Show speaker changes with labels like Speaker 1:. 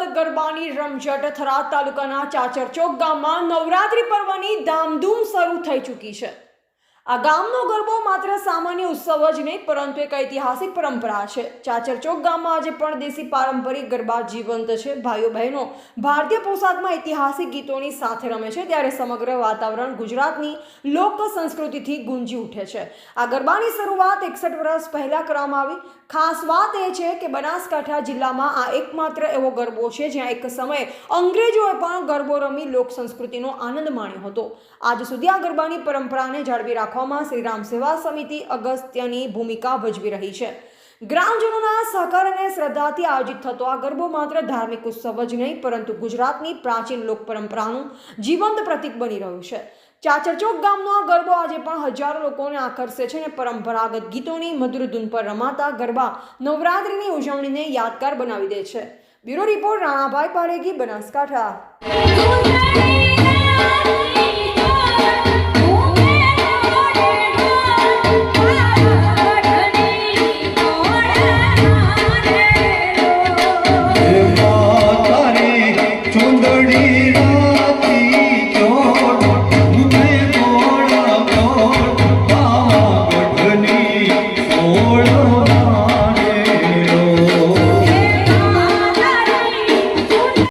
Speaker 1: સતત ગરબાની રમઝટ થરાદ તાલુકાના ચાચર ચોક ગામમાં નવરાત્રી પર્વની ધામધૂમ શરૂ થઈ ચૂકી છે. આ ગામનો ગરબો માત્ર સામાન્ય ઉત્સવ જ નહીં, પરંતુ એક ઐતિહાસિક પરંપરા છે. ચાચરચોક ગામમાં આજે પણ દેશી પારંપરિક ગરબા જીવંત છે. ભાઈઓ બહેનો ભારતીય પોશાકમાં ઐતિહાસિક ગીતોની સાથે રમે છે, ત્યારે સમગ્ર વાતાવરણ ગુજરાતની લોક સંસ્કૃતિથી ગુંજી ઉઠે છે. આ ગરબાની શરૂઆત એકસઠ વર્ષ પહેલાં કરવામાં આવી. ખાસ વાત એ છે કે બનાસકાંઠા જિલ્લામાં આ એકમાત્ર એવો ગરબો છે, જ્યાં એક સમયે અંગ્રેજોએ પણ ગરબો રમી લોક સંસ્કૃતિનો આનંદ માણ્યો હતો. આજ સુધી આ ગરબાની પરંપરાને જાળવી રાખવામાં શ્રીરામ સેવા સમિતિ અગસ્ત્યની ભૂમિકા ભજવી રહી છે. ગ્રામજનોના સહકાર અને શ્રદ્ધાથી આયોજિત થતો આ ગરબો માત્ર ધાર્મિક ઉત્સવ જ નહીં, પરંતુ ગુજરાતની પ્રાચીન લોક પરંપરાનું જીવંત પ્રતીક બની રહ્યું છે. ચાચરચોક ગામનો આ ગરબો આજે પણ હજારો લોકોને આકર્ષે છે અને પરંપરાગત ગીતોની મધુર ધૂન પર રમાતા ગરબા નવરાત્રિની ઉજવણીને યાદગાર બનાવી દે છે. Bureau report Ranabhai Paregi Banaskantha.
Speaker 2: 뭘